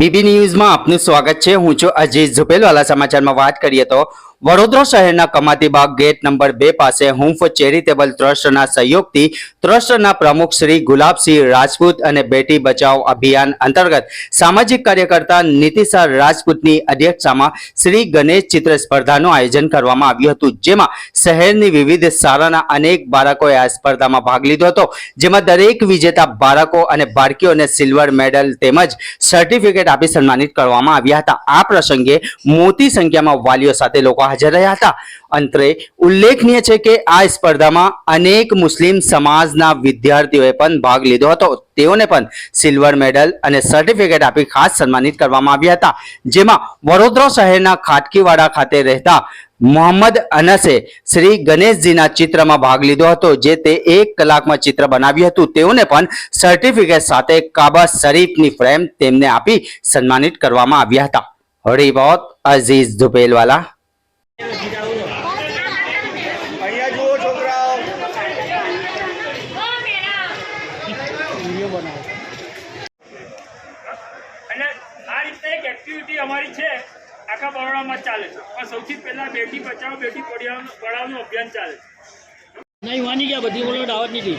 BB ન્યૂઝમાં આપનું સ્વાગત છે. હું છું અજીત ઝુપેલવાલા સમાચારમાં વાત કરીએ તો વડોદરા શહેરના કમાતીબાગ ગેટ નંબર બે પાસે હુંફ ચેરિટેબલ ટ્રસ્ટના સહયોગથી ટ્રસ્ટના પ્રમુખ શ્રી ગુલાબસિંહ રાજપૂત અને બેટી બચાવ અભિયાન અંતર્ગત સામાજિક કાર્યકર્તા નીતિશા રાજપૂતની અધ્યક્ષતામાં શ્રી ગણેશ ચિત્ર સ્પર્ધાનું આયોજન કરવામાં આવ્યું હતું, જેમાં શહેરની વિવિધ શાળાના અનેક બાળકોએ આ સ્પર્ધામાં ભાગ લીધો હતો, જેમાં દરેક વિજેતા બાળકો અને બાળકીઓને સિલ્વર મેડલ તેમજ સર્ટિફિકેટ આપી સન્માનિત કરવામાં આવ્યા હતા. આ પ્રસંગે મોટી સંખ્યામાં વાલીઓ સાથે લોકો હાજર રહ્યા હતા. અંતરે ઉલ્લેખનીય છે કે આ સ્પર્ધામાં અનેક મુસ્લિમ સમાજના વિદ્યાર્થીઓએ પણ ભાગ લીધો હતો. તેઓને પણ સિલ્વર મેડલ અને સર્ટિફિકેટ આપી ખાસ સન્માનિત કરવામાં આવ્યા હતા. જેમાં વડોદરા શહેરના ખાટકીવાડા ખાતે રહેતા મોહમ્મદ અનસે શ્રી ગણેશજીના ચિત્રમાં ભાગ લીધો હતો, જે તે એક કલાકમાં ચિત્ર બનાવ્યું હતું. તેઓને પણ સર્ટિફિકેટ સાથે કાબા શરીફની ફ્રેમ તેમને આપી સન્માનિત કરવામાં આવ્યા હતા. રિપોર્ટ અઝીઝ ધુપેલવાલા અમારી છે આખા બરોડામાં ચાલે છે. પણ સૌથી પહેલા બેટી બચાવો બેટી પઢાઓનું અભિયાન ચાલે છે. નહીં વાની ગયા બધી બોલો દાવત નથી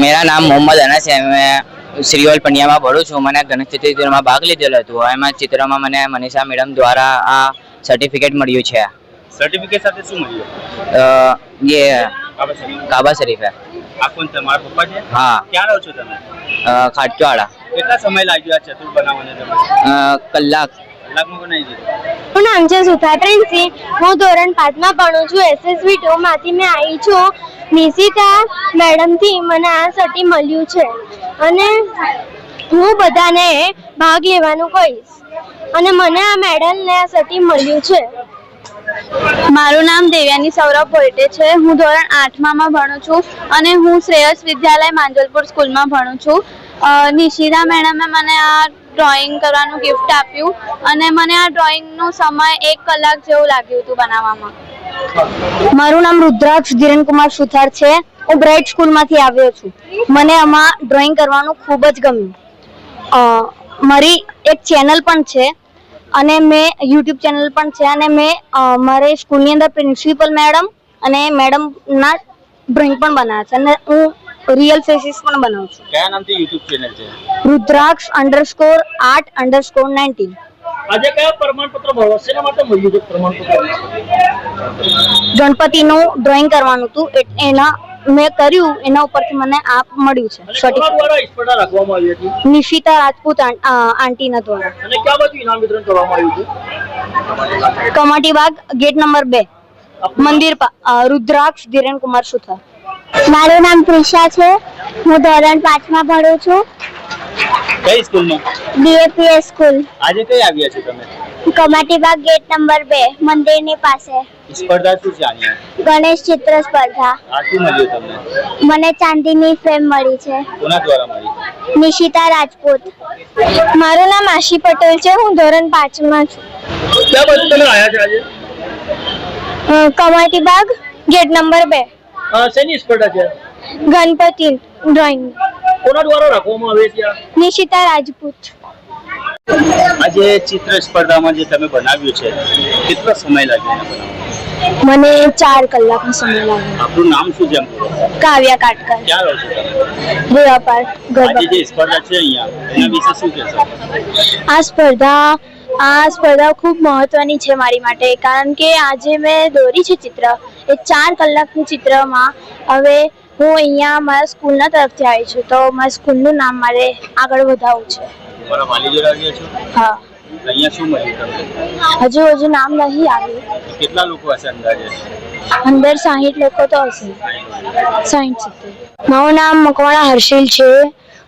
મેરા નામ મોહમ્મદ અનસ છે. મેં શ્રીઓલ પંડ્યામાં ભરું છું. મને ગણેશ ચતુર્થીમાં ભાગ લીધેલો હતો. એમાં ચિત્રમાં મને મનીષા મેડમ દ્વારા આ સર્ટિફિકેટ મળ્યું છે. સર્ટિફિકેટ સાથે શું મળ્યું? અ, ये કાબા શરીફ. હે આ કોણ તમારા પપ્પા છે? હા. ક્યાં રહો છો તમે? અ, કેટલા સમય લાગ્યો આ ચતુર બનાવવાને તમે કલાક. કલાકમાં બનાવી દીધું. મારું નામ છે સુથા પ્રિન્સી હું ધોરણ પાંચમાં ભણું છું. એસએસવી ટુમાંથી મેં આવી છું. નિશિતા મેડમથી મને આ સર્ટી મળ્યું છે. અને હું બધાને ભાગ લેવાનું કહીશ. અને મને આ મેડલ ને આ સર્ટી મળ્યું છે. મારું નામ દેવ્યાની સૌરભ ભોયટે છે. હું ધોરણ આઠમાં ભણું છું અને હું શ્રેયસ વિદ્યાલય માંજલપુર સ્કૂલમાં ભણું છું. નિશિદા મેડમે મને આ ડ્રોઈંગ કરવાનું ગિફ્ટ આપ્યું અને મને આ ડ્રોઈંગનો સમય એક કલાક જેવું લાગ્યું હતું બનાવવામાં. મારું નામ રુદ્રાક્ષ ધીરેનકુમાર સુથાર છે. હું બ્રાઇટ સ્કૂલમાંથી આવ્યો છું. મને આમાં ડ્રોઈંગ કરવાનું ખૂબ જ ગમ્યું. મારી એક ચેનલ પણ છે. અને મેં યુટ્યુબ ચેનલ પણ છે અને મેં મારે સ્કૂલની અંદર પ્રિન્સિપલ મેડમ અને મેડમના ડ્રોઈંગ પણ બનાવ્યા છે અને હું રિયલ ફેસીસ પણ બનાવું છું. કયા નામથી યુટ્યુબ ચેનલ છે? Rudraksh underscore art underscore nineteen આજે કયા પ્રમાણપત્ર ભરવા? માટે મળ્યું છે પ્રમાણપત્ર? ગણપતિનું ડ્રોઈંગ કરવાનું હતું. એના મેં કર્યું એના ઉપરથી મને આ મળ્યું છે. સર્ટિફિકેટ નિશિતા રાજપૂત આંટીના દ્વારા. અને ક્યાં બાજુ ઇનામ વિતરણ કરવામાં આવ્યું છે કમાટી બાગ ગેટ નંબર બે. મંદિર રુદ્રાક્ષ ધીરેન કુમાર સુથાર. મારું નામ પ્રિશા છે. હું ધોરણ પાંચમાં ભણું છું. કઈ સ્કૂલમાં? ડીએપીએસ સ્કૂલ આજે કઈ આવ્યા છો તમે? કમાટી બાગ ગેટ નંબર બે મંદિરની પાસે. સ્પર્ધા શું છે ગણેશ ચિત્ર સ્પર્ધા. આ શું મળ્યું તમને? મને ચાંદીની ફ્રેમ મળી છે. કોના દ્વારા મળી? નિશિતા રાજપૂત. મારું નામ આશી પટેલ છે હું ધોરણ પાંચમાં છું. ક્યાં બાજુ તમે આવ્યા છે આજે? કમાટી બાગ ગેટ નંબર બે. શેની સ્પર્ધા છે? ગણપતિ ડ્રોઈંગ કોના દ્વારા રાખવામાં આવે છે નિશિતા રાજપૂત. આ ચિત્ર સ્પર્ધામાં જે તમે બનાવ્યું છે કેટલો સમય લાગ્યો મને ચાર કલાકનો સમય લાગ્યો. આપણું નામ શું છે કાવ્યા કાટકર. ક્યાં રહો છો પાર્ક આજે જે સ્પર્ધા છે અહીંયા એના વિશે શું કહેશો? આ સ્પર્ધા આ સ્પર્ધા ખૂબ મહત્વની છે મારી માટે કારણ કે આજે મેં દોરી છે ચિત્ર. એ ચાર કલાકનું ચિત્રમાં હવે હું અહીંયા મારા સ્કૂલના તરફથી આવી છું તો મારા સ્કૂલનું નામ મારે આગળ વધાવવું છે. તમારા વાલી આવ્યા છો? હા. અહીંયા શું મળ્યું તમને? હજુ હજુ નામ નહીં આવ્યું. કેટલા લોકો હશે અંદાજે? અંદર સાહીઠ લોકો તો હશે. સાહીઠ સિત્તેર મારું નામ મકવાણા હર્ષિલ છે.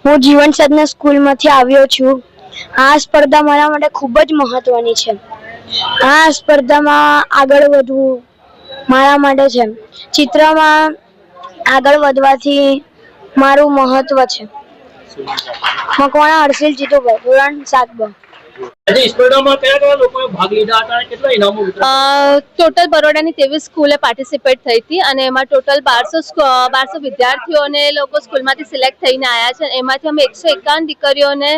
હું જીવન સાધના સ્કૂલમાંથી આવ્યો છું. આ સ્પર્ધા મારા માટે ખૂબ જ મહત્વની છે. આ સ્પર્ધામાં આગળ વધવું મારા માટે છે. ચિત્રમાં આગળ વધવાથી મારું મહત્વ છે. મકવાણા હર્ષિલ જીતુભાઈ ધોરણ સાત બ ટોટલ બરોડાની ત્રેવીસ સ્કૂલે પાર્ટિસિપેટ થઈ હતી અને એમાં ટોટલ બારસો બારસો વિદ્યાર્થીઓને લોકો સ્કૂલમાંથી સિલેક્ટ થઈને આવ્યા છે. એમાંથી અમે એકસો એકાવન દીકરીઓને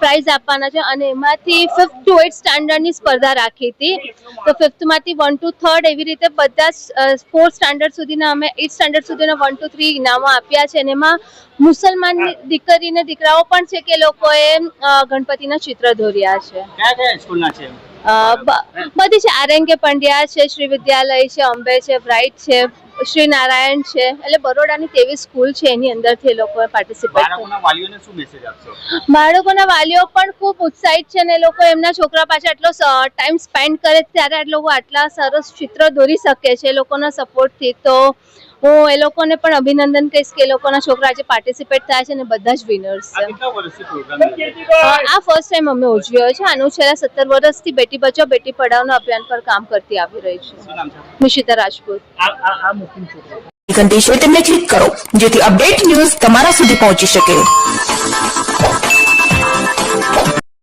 પ્રાઇઝ આપવાના છે અને એમાંથી ફિફ્થ ટુ એટ સ્ટાન્ડર્ડની સ્પર્ધા રાખી હતી. તો ફિફ્થમાંથી વન ટુ થર્ડ એવી રીતે બધા ફોર્થ સ્ટાન્ડર્ડ સુધીના અમે એટ સ્ટાન્ડર્ડ સુધીના વન ટુ થ્રી ઇનામો આપ્યા છે અને એમાં મુસલમાન દીકરીને દીકરાઓ પણ છે કે લોકોએ ગણપતિના ચિત્ર દોર્યા છે. કયા કયા સ્કૂલના છે? બધી છે. આરએનકે પંડ્યા છે શ્રી વિદ્યાલય છે અંબે છે બ્રાઇટ છે શ્રી નારાયણ છે. એટલે બરોડાની તેવી સ્કૂલ છે એની અંદરથી એ લોકોએ પાર્ટિસિપેટ બાળકોના વાલીઓ પણ ખૂબ ઉત્સાહિત છે એ લોકો એમના છોકરા પાસે આટલો ટાઈમ સ્પેન્ડ કરે ત્યારે લોકો આટલા સરસ ચિત્ર દોરી શકે છે એ લોકોના સપોર્ટથી તો હું એ લોકોને પણ અભિનંદન કહીશ કે એ લોકોના છોકરા આજે પાર્ટિસિપેટ થયા છે અને બધા જ વિનર્સ આ છે કેટલા વર્ષથી પ્રોગ્રામ અ, આ ફર્સ્ટ ટાઈમ અમે ઉજવ્યો છે. આનું છેલ્લા સત્તર વર્ષથી બેટી બચાવો બેટી પઢાઓના અભિયાન પર કામ કરતી આવી રહી છું. નિશિતા રાજપૂત. છે તેમને ક્લિક કરો જેથી અપડેટ ન્યૂઝ તમારા સુધી પહોંચી શકે.